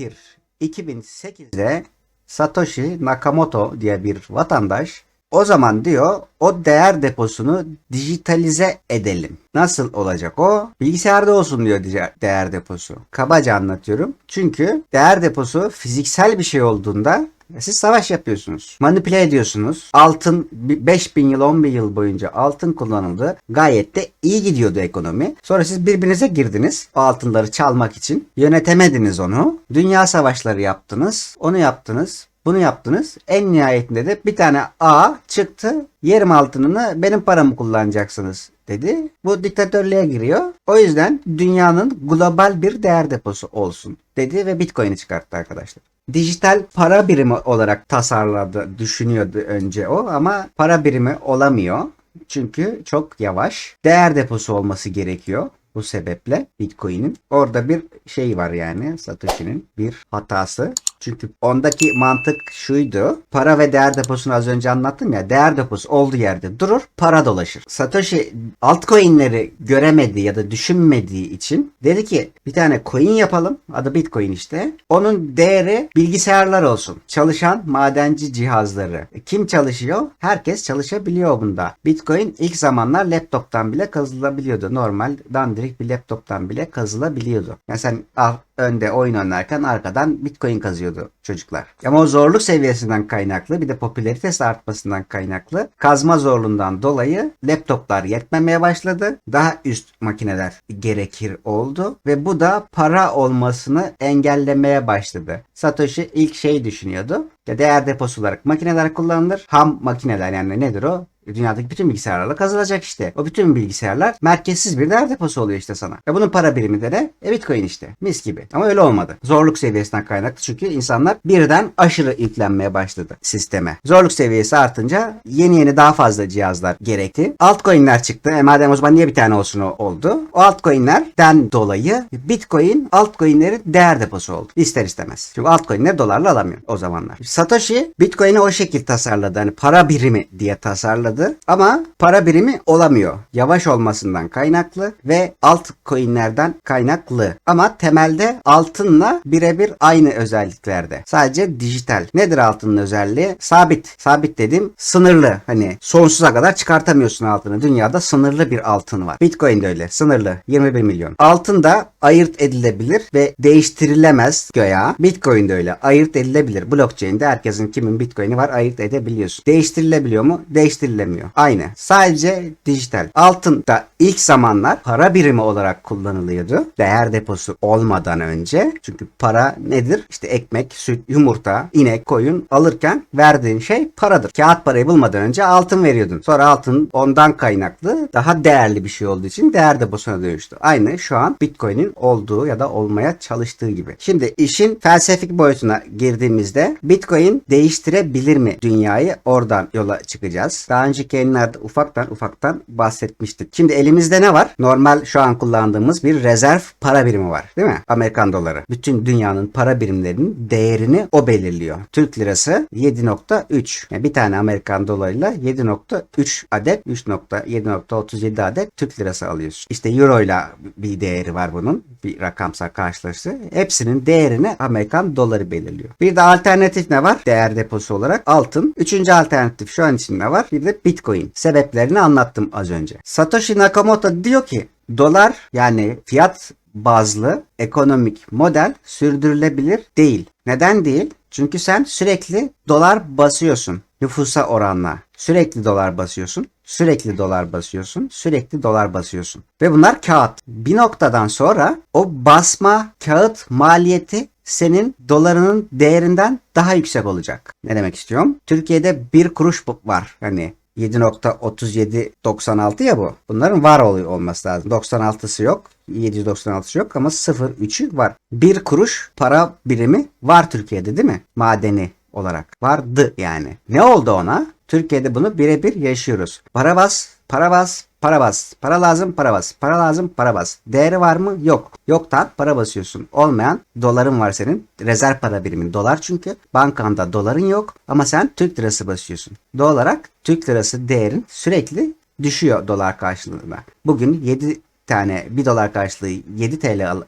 eşittir 2008'de Satoshi Nakamoto diye bir vatandaş o zaman diyor o değer deposunu dijitalize edelim. Nasıl olacak o? Bilgisayarda olsun diyor değer deposu. Kabaca anlatıyorum. Çünkü değer deposu fiziksel bir şey olduğunda siz savaş yapıyorsunuz. Manipüle ediyorsunuz. Altın 5000 yıl 10 bin yıl boyunca altın kullanıldı. Gayet de iyi gidiyordu ekonomi. Sonra siz birbirinize girdiniz. O altınları çalmak için. Yönetemediniz onu. Dünya savaşları yaptınız. Onu yaptınız. Bunu yaptınız. En nihayetinde de bir tane A çıktı. Yerim altınını benim paramı kullanacaksınız dedi. Bu diktatörlüğe giriyor. O yüzden dünyanın global bir değer deposu olsun dedi ve Bitcoin'i çıkarttı arkadaşlar. Dijital para birimi olarak tasarladı, düşünüyordu önce o ama para birimi olamıyor. Çünkü çok yavaş. Değer deposu olması gerekiyor. Bu sebeple Bitcoin'in orada bir şey var yani Satoshi'nin bir hatası. Çünkü ondaki mantık şuydu. Para ve değer deposunu az önce anlattım ya. Değer deposu olduğu yerde durur, para dolaşır. Satoshi altcoin'leri göremediği ya da düşünmediği için dedi ki bir tane coin yapalım. Adı Bitcoin işte. Onun değeri bilgisayarlar olsun. Çalışan madenci cihazları. Kim çalışıyor? Herkes çalışabiliyor bunda. Bitcoin ilk zamanlar laptoptan bile kazılabiliyordu. Normal dandirik bir laptoptan bile kazılabiliyordu. Yani sen al, önde oyun oynarken arkadan Bitcoin kazıyordu çocuklar. Ama o zorluk seviyesinden kaynaklı bir de popülaritesi artmasından kaynaklı kazma zorluğundan dolayı laptoplar yetmemeye başladı. Daha üst makineler gerekir oldu ve bu da para olmasını engellemeye başladı. Satoshi ilk şey düşünüyordu. Ya değer deposu olarak makineler kullanılır. Ham makineler yani nedir o? Dünyadaki bütün bilgisayarlarla kazılacak işte. O bütün bilgisayarlar merkezsiz bir değer deposu oluyor işte sana. Ve bunun para birimi de ne? E Bitcoin işte. Mis gibi. Ama öyle olmadı. Zorluk seviyesinden kaynaklı çünkü insanlar birden aşırı yüklenmeye başladı sisteme. Zorluk seviyesi artınca yeni yeni daha fazla cihazlar gerekti. Altcoin'ler çıktı. E madem o zaman niye bir tane olsun o oldu? O altcoin'lerden dolayı Bitcoin altcoin'lerin değer deposu oldu. İster istemez. Çünkü altcoin'leri dolarla alamıyor o zamanlar. Satoshi Bitcoin'i o şekil tasarladı. Hani para birimi diye tasarladı. Ama para birimi olamıyor. Yavaş olmasından kaynaklı ve altcoin'lerden kaynaklı. Ama temelde altınla birebir aynı özelliklerde. Sadece dijital. Nedir altının özelliği? Sabit. Sabit dedim sınırlı. Hani sonsuza kadar çıkartamıyorsun altını. Dünyada sınırlı bir altın var. Bitcoin de öyle. Sınırlı. 21 milyon. Altın da ayırt edilebilir ve değiştirilemez göya. Bitcoin de öyle. Ayırt edilebilir. Blockchain'de herkesin kimin Bitcoin'i var ayırt edebiliyorsun. Değiştirilebiliyor mu? Değiştirilemiyor. Aynı. Sadece dijital. Altın da ilk zamanlar para birimi olarak kullanılıyordu. Değer deposu olmadan önce. Çünkü para nedir? İşte ekmek, süt, yumurta, inek, koyun alırken verdiğin şey paradır. Kağıt parayı bulmadan önce altın veriyordun. Sonra altın ondan kaynaklı daha değerli bir şey olduğu için değer deposuna dönüştü. Aynı şu an Bitcoin'in olduğu ya da olmaya çalıştığı gibi. Şimdi işin felsefik boyutuna girdiğimizde Bitcoin değiştirebilir mi dünyayı? Oradan yola çıkacağız. Daha önceki yayınlarda ufaktan ufaktan bahsetmiştik. Şimdi elimizde ne var? Normal şu an kullandığımız bir rezerv para birimi var. Değil mi? Amerikan doları. Bütün dünyanın para birimlerinin değerini o belirliyor. Türk lirası 7.3. Yani bir tane Amerikan dolarıyla 7.3 adet 3.7.37 adet Türk lirası alıyorsun. İşte euro ile bir değeri var bunun. Bir rakamsal karşılaştı. Hepsinin değerini Amerikan doları belirliyor. Bir de alternatif ne var? Değer deposu olarak altın. Üçüncü alternatif şu an için ne var? Bir de Bitcoin. Sebeplerini anlattım az önce. Satoshi Nakamoto diyor ki dolar yani fiyat bazlı ekonomik model sürdürülebilir değil. Neden değil? Çünkü sen sürekli dolar basıyorsun nüfusa oranla. Sürekli dolar basıyorsun. Sürekli dolar basıyorsun. Sürekli dolar basıyorsun. Ve bunlar kağıt. Bir noktadan sonra o basma kağıt maliyeti senin dolarının değerinden daha yüksek olacak. Ne demek istiyorum? Türkiye'de bir kuruş var. Hani 7.3796 ya bu. Bunların var oluyor olması lazım. 96'sı yok. 796'sı yok ama 0.3'ü var. Bir kuruş para birimi var Türkiye'de değil mi? Madeni olarak. Vardı yani. Ne oldu ona? Türkiye'de bunu birebir yaşıyoruz. Para bas, para bas, para bas. Para lazım, para bas. Para lazım, para bas. Değeri var mı? Yok. Yoktan para basıyorsun. Olmayan doların var senin. Rezerv para birimin dolar çünkü. Bankanda doların yok ama sen Türk lirası basıyorsun. Doğal olarak Türk lirası değerin sürekli düşüyor dolar karşılığında. Bugün 7 tane 1 dolar karşılığı 7 TL al-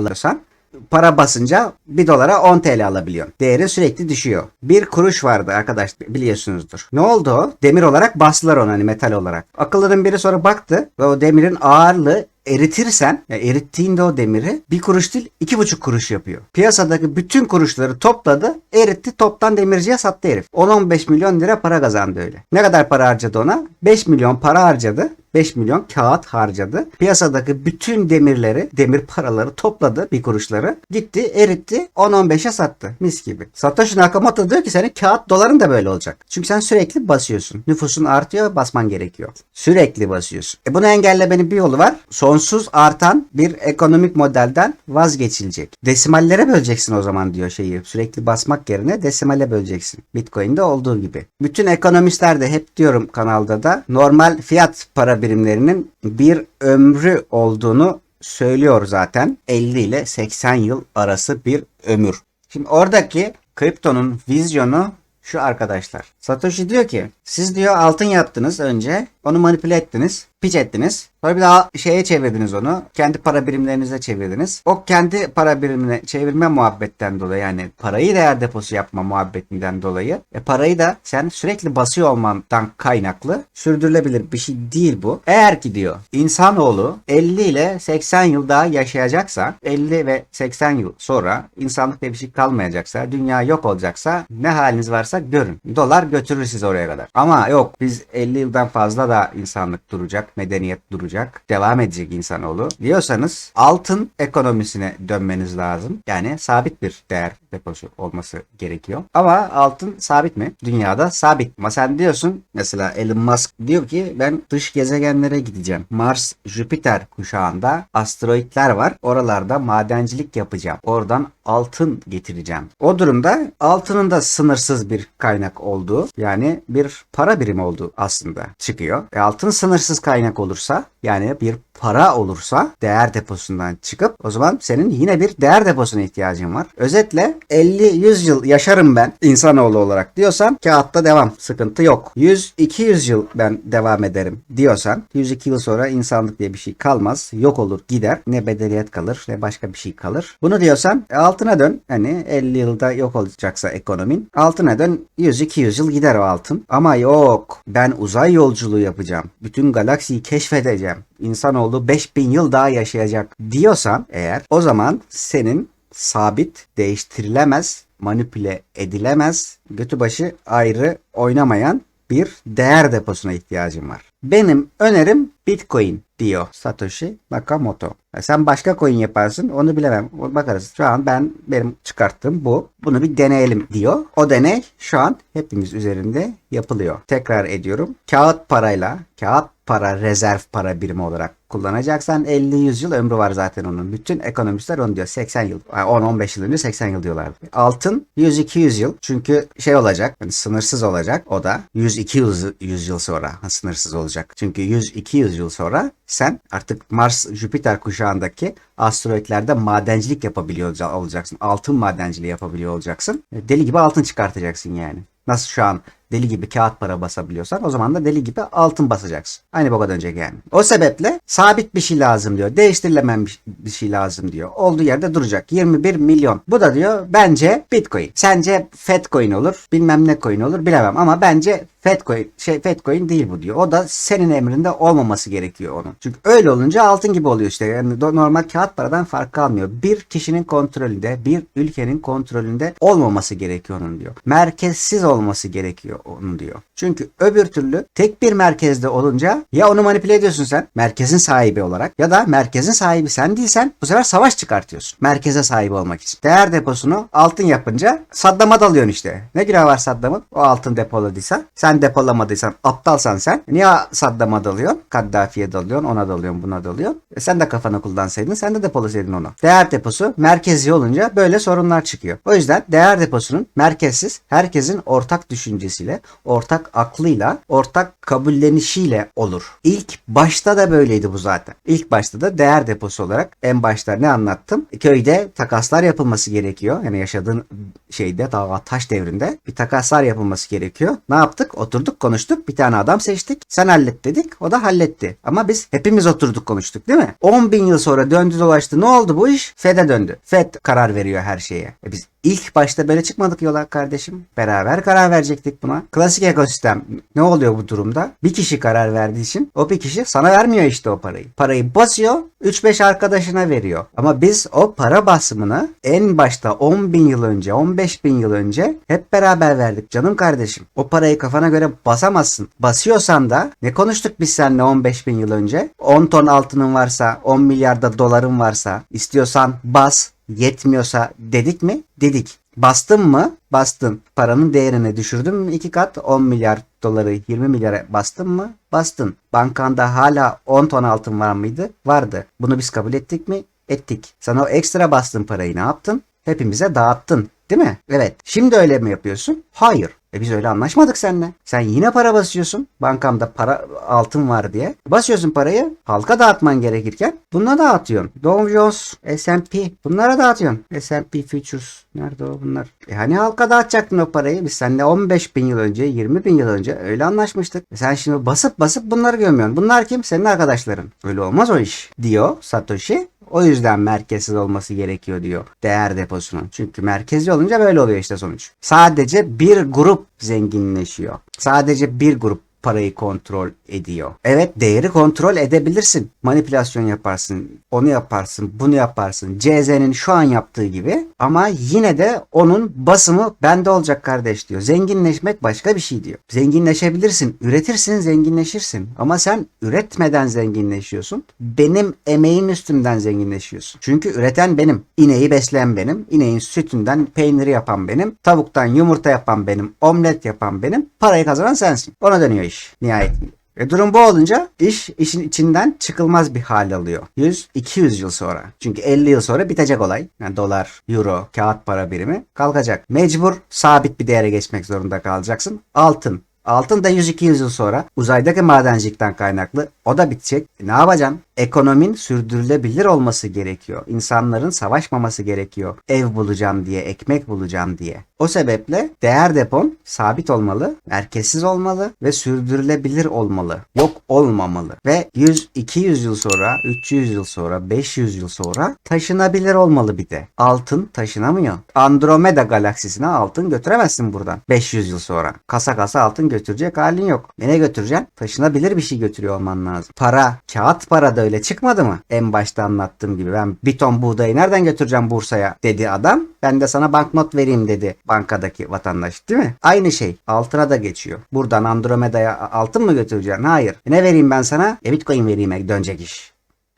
alırsan para basınca 1 dolara 10 TL alabiliyorsun. Değeri sürekli düşüyor. Bir kuruş vardı arkadaş biliyorsunuzdur. Ne oldu? Demir olarak bastılar onu hani metal olarak. Akıllıların biri sonra baktı ve o demirin ağırlığı eritirsen, yani erittiğinde o demiri bir kuruş değil iki buçuk kuruş yapıyor. Piyasadaki bütün kuruşları topladı, eritti, toptan demirciye sattı herif. 10-15 milyon lira para kazandı öyle. Ne kadar para harcadı ona? 5 milyon para harcadı. 5 milyon kağıt harcadı. Piyasadaki bütün demirleri, demir paraları topladı bir kuruşları. Gitti eritti 10-15'e sattı. Mis gibi. Satoshi Nakamoto diyor ki senin kağıt doların da böyle olacak. Çünkü sen sürekli basıyorsun. Nüfusun artıyor basman gerekiyor. Sürekli basıyorsun. E bunu engellemenin bir yolu var. Sonsuz artan bir ekonomik modelden vazgeçilecek. Desimallere böleceksin o zaman diyor şeyi. Sürekli basmak yerine desimale böleceksin. Bitcoin'de olduğu gibi. Bütün ekonomistler de hep diyorum kanalda da normal fiyat para birimlerinin bir ömrü olduğunu söylüyor zaten. 50 ile 80 yıl arası bir ömür. Şimdi oradaki kriptonun vizyonu şu arkadaşlar. Satoshi diyor ki siz diyor altın yaptınız önce onu manipüle ettiniz. Piç ettiniz. Sonra bir daha şeye çevirdiniz onu. Kendi para birimlerinize çevirdiniz. O kendi para birimine çevirme muhabbetten dolayı yani parayı değer deposu yapma muhabbetinden dolayı e parayı da sen sürekli basıyor olmandan kaynaklı sürdürülebilir bir şey değil bu. Eğer ki diyor insanoğlu 50 ile 80 yıl daha yaşayacaksa 50 ve 80 yıl sonra insanlık diye bir şey kalmayacaksa dünya yok olacaksa ne haliniz varsa görün. Dolar götürür sizi oraya kadar. Ama yok biz 50 yıldan fazla da insanlık duracak, medeniyet duracak, devam edecek insanoğlu diyorsanız altın ekonomisine dönmeniz lazım. Yani sabit bir değer deposu olması gerekiyor. Ama altın sabit mi? Dünyada sabit. Ama sen diyorsun mesela Elon Musk diyor ki ben dış gezegenlere gideceğim. Mars, Jüpiter kuşağında asteroitler var. Oralarda madencilik yapacağım. Oradan altın getireceğim. O durumda altının da sınırsız bir kaynak olduğu yani bir para birimi olduğu aslında çıkıyor. E altın sınırsız kaynak olursa yani bir para olursa değer deposundan çıkıp o zaman senin yine bir değer deposuna ihtiyacın var. Özetle 50-100 yıl yaşarım ben insanoğlu olarak diyorsan kağıtta devam. Sıkıntı yok. 100-200 yıl ben devam ederim diyorsan 102 yıl sonra insanlık diye bir şey kalmaz. Yok olur gider. Ne bedeliyet kalır ne başka bir şey kalır. Bunu diyorsan e, altına dön. Hani 50 yılda yok olacaksa ekonomin. Altına dön 100-200 yıl gider o altın. Ama yok ben uzay yolculuğu yapacağım. Bütün galaksiyi keşfedeceğim. İnsanoğlu 5000 yıl daha yaşayacak diyorsan eğer o zaman senin sabit, değiştirilemez, manipüle edilemez, götü başı ayrı oynamayan bir değer deposuna ihtiyacın var. Benim önerim Bitcoin diyor Satoshi Nakamoto. Ya Sen başka coin yaparsın onu bilemem. Bakarız. Şu an ben benim çıkarttığım bu. Bunu bir deneyelim diyor. O deney şu an hepimiz üzerinde yapılıyor. Tekrar ediyorum. Kağıt parayla, kağıt para rezerv para birimi olarak kullanacaksan 50-100 yıl ömrü var zaten onun. Bütün ekonomistler onu diyor. 80 yıl. 10-15 yıl önce 80 yıl diyorlardı. Altın 100-200 yıl. Çünkü şey olacak. Yani sınırsız olacak. O da 100-200 100 yıl sonra sınırsız olacak. Çünkü 100-200 yıl sonra sen artık Mars Jüpiter kuşağındaki asteroitlerde madencilik yapabiliyor olaca- olacaksın. Altın madenciliği yapabiliyor olacaksın. E, Deli gibi altın çıkartacaksın yani. Nasıl şu an deli gibi kağıt para basabiliyorsan o zaman da deli gibi altın basacaksın. Aynı boka dönecek yani. O sebeple sabit bir şey lazım diyor. Değiştirilemeyen bir- şey lazım diyor. Olduğu yerde duracak. 21 milyon. Bu da diyor bence Bitcoin. Sence Fedcoin olur. Bilmem ne coin olur bilemem ama bence Fedcoin şey Fedcoin değil bu diyor. O da senin emrinde olmaması gerekiyor onun. Çünkü öyle olunca altın gibi oluyor işte. Yani normal kağıt paradan fark kalmıyor. Bir kişinin kontrolünde, bir ülkenin kontrolünde olmaması gerekiyor onun diyor. Merkezsiz olması gerekiyor onun diyor. Çünkü öbür türlü tek bir merkezde olunca ya onu manipüle ediyorsun sen merkezin sahibi olarak ya da merkezin sahibi sen değilsen bu sefer savaş çıkartıyorsun. Merkeze sahip olmak için. Değer deposunu altın yapınca Saddam'a dalıyorsun işte. Ne günah var Saddam'ın? O altın depoladıysa. Sen depolamadıysan aptalsan sen. Niye Saddam'a dalıyorsun? Kaddafi'ye dalıyorsun. Ona dalıyorsun. Buna dalıyorsun. E sen de kafanı kullansaydın sen de depolasaydın onu. Değer deposu merkezi olunca böyle sorunlar çıkıyor. O yüzden değer deposunun merkezsiz herkesin ortak düşüncesiyle mantıkıyla, ortak aklıyla, ortak kabullenişiyle olur. İlk başta da böyleydi bu zaten. İlk başta da değer deposu olarak en başta ne anlattım? Köyde takaslar yapılması gerekiyor. Yani yaşadığın şeyde daha taş devrinde bir takaslar yapılması gerekiyor. Ne yaptık? Oturduk konuştuk. Bir tane adam seçtik. Sen hallet dedik. O da halletti. Ama biz hepimiz oturduk konuştuk değil mi? 10 bin yıl sonra döndü dolaştı. Ne oldu bu iş? FED'e döndü. FED karar veriyor her şeye. E biz ilk başta böyle çıkmadık yola kardeşim. Beraber karar verecektik buna. Klasik ekosistem ne oluyor bu durumda? Bir kişi karar verdiği için o bir kişi sana vermiyor işte o parayı. Parayı basıyor 3-5 arkadaşına veriyor. Ama biz o para basımını en başta 10 bin yıl önce 15 bin yıl önce hep beraber verdik canım kardeşim. O parayı kafana göre basamazsın. Basıyorsan da ne konuştuk biz seninle 15 bin yıl önce? 10 ton altının varsa 10 milyarda doların varsa istiyorsan bas yetmiyorsa dedik mi? Dedik. Bastın mı? Bastın. Paranın değerini düşürdün mü? iki kat 10 milyar doları 20 milyara bastın mı? Bastın. Bankanda hala 10 ton altın var mıydı? Vardı. Bunu biz kabul ettik mi? Ettik. Sana o ekstra bastığın parayı ne yaptın? Hepimize dağıttın. Değil mi? Evet. Şimdi öyle mi yapıyorsun? Hayır. E biz öyle anlaşmadık seninle. Sen yine para basıyorsun. Bankamda para altın var diye. Basıyorsun parayı. Halka dağıtman gerekirken bununla dağıtıyorsun. Dow Jones, S&P bunlara dağıtıyorsun. S&P Futures. Nerede o bunlar? E hani halka dağıtacaktın o parayı. Biz seninle 15 bin yıl önce, 20 bin yıl önce öyle anlaşmıştık. E sen şimdi basıp basıp bunları gömüyorsun. Bunlar kim? Senin arkadaşların. Öyle olmaz o iş diyor Satoshi. O yüzden merkezsiz olması gerekiyor diyor değer deposunun. Çünkü merkezli olunca böyle oluyor işte sonuç. Sadece bir grup zenginleşiyor. Sadece bir grup parayı kontrol ediyor. Evet değeri kontrol edebilirsin. Manipülasyon yaparsın. Onu yaparsın. Bunu yaparsın. CZ'nin şu an yaptığı gibi. Ama yine de onun basımı bende olacak kardeş diyor. Zenginleşmek başka bir şey diyor. Zenginleşebilirsin. Üretirsin zenginleşirsin. Ama sen üretmeden zenginleşiyorsun. Benim emeğim üstümden zenginleşiyorsun. Çünkü üreten benim. İneği besleyen benim. İneğin sütünden peyniri yapan benim. Tavuktan yumurta yapan benim. Omlet yapan benim. Parayı kazanan sensin. Ona dönüyor iş nihayetinde. E durum bu olunca iş işin içinden çıkılmaz bir hal alıyor. 100-200 yıl sonra. Çünkü 50 yıl sonra bitecek olay. Yani dolar, euro, kağıt para birimi kalkacak. Mecbur sabit bir değere geçmek zorunda kalacaksın. Altın. Altın da 100-200 yıl sonra uzaydaki madencilikten kaynaklı o da bitecek. E ne yapacaksın? Ekonomin sürdürülebilir olması gerekiyor. İnsanların savaşmaması gerekiyor. Ev bulacağım diye, ekmek bulacağım diye. O sebeple değer depon sabit olmalı, merkezsiz olmalı ve sürdürülebilir olmalı. Yok olmamalı. Ve 100-200 yıl sonra, 300 yıl sonra, 500 yıl sonra taşınabilir olmalı bir de. Altın taşınamıyor. Andromeda galaksisine altın götüremezsin buradan. 500 yıl sonra. Kasa kasa altın götürecek halin yok. E ne götüreceksin? Taşınabilir bir şey götürüyor olman lazım. Para, kağıt para da öyle çıkmadı mı? En başta anlattığım gibi ben bir ton buğdayı nereden götüreceğim Bursa'ya dedi adam. Ben de sana banknot vereyim dedi bankadaki vatandaş değil mi? Aynı şey altına da geçiyor. Buradan Andromeda'ya altın mı götüreceksin? Hayır. E ne vereyim ben sana? E Bitcoin vereyim dönecek iş.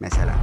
Mesela.